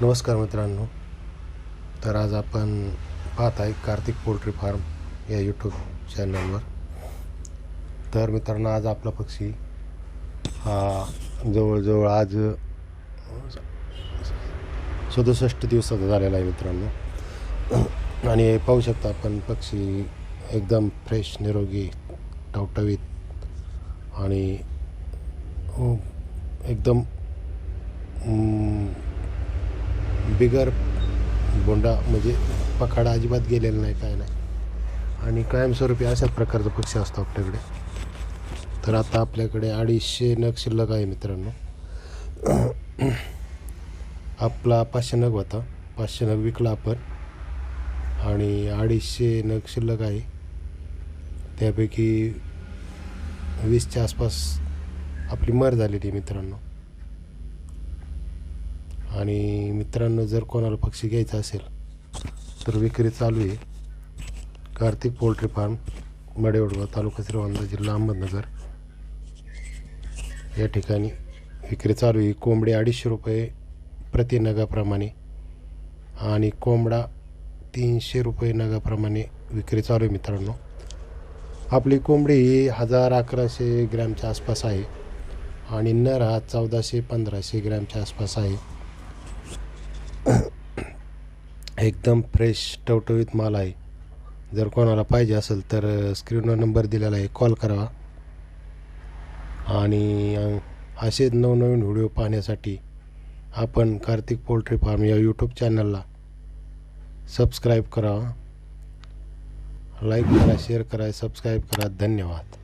नमस्कार मित्रांनो. तर आज आपण पाहत आहे कार्तिक पोल्ट्री फार्म या यूट्यूब चॅनलवर तर मित्रांनो आज आपला पक्षी हा जवळजवळ आज सदुसष्ट दिवसाचा झालेला आहे मित्रांनो. आणि पाहू शकता आपण पक्षी एकदम फ्रेश निरोगी टवटवीत आणि एकदम बिगर बोंडा म्हणजे पखाडा अजिबात गेलेला नाही काय नाही. आणि कायमस्वरूपी अशाच प्रकारचा पक्षी असतो आपल्याकडे. तर आता आपल्याकडे अडीचशे नग शिल्लक आहे मित्रांनो. आपला पाचशे नग होता. पाचशे नग विकला आपण. आणि अडीचशे नग शिल्लक आहे. त्यापैकी वीसच्या आसपास आपली मर झालेली आहे मित्रांनो. आणि मित्रांनो जर कोणाला पक्षी घ्यायचा असेल तर विक्री चालू आहे. कार्तिक पोल्ट्री फार्म मडेवडगाव तालुका श्रीवंदा जिल्हा अहमदनगर. या ठिकाणी विक्री चालू आहे. कोंबडी अडीचशे रुपये प्रति नगाप्रमाणे आणि कोंबडा तीनशे रुपये नगाप्रमाणे विक्री चालू आहे मित्रांनो. आपली कोंबडी ही हजार अकराशे ग्रॅमच्या आसपास आहे आणि नर हा चौदाशे पंधराशे ग्रॅमच्या आसपास आहे. एकदम फ्रेश टवटवीत माल आहे. जर कोणाला पाहिजे असेल तर स्क्रीनवर नंबर दिलेला आहे कॉल करावा आणि असे असेच नवनवीन व्हिडिओ पाहण्यासाठी आपण कार्तिक पोल्ट्री फार्म या यूट्यूब चॅनलला सबस्क्राईब करावा लाईक करा शेअर करा सबस्क्राईब करा. धन्यवाद.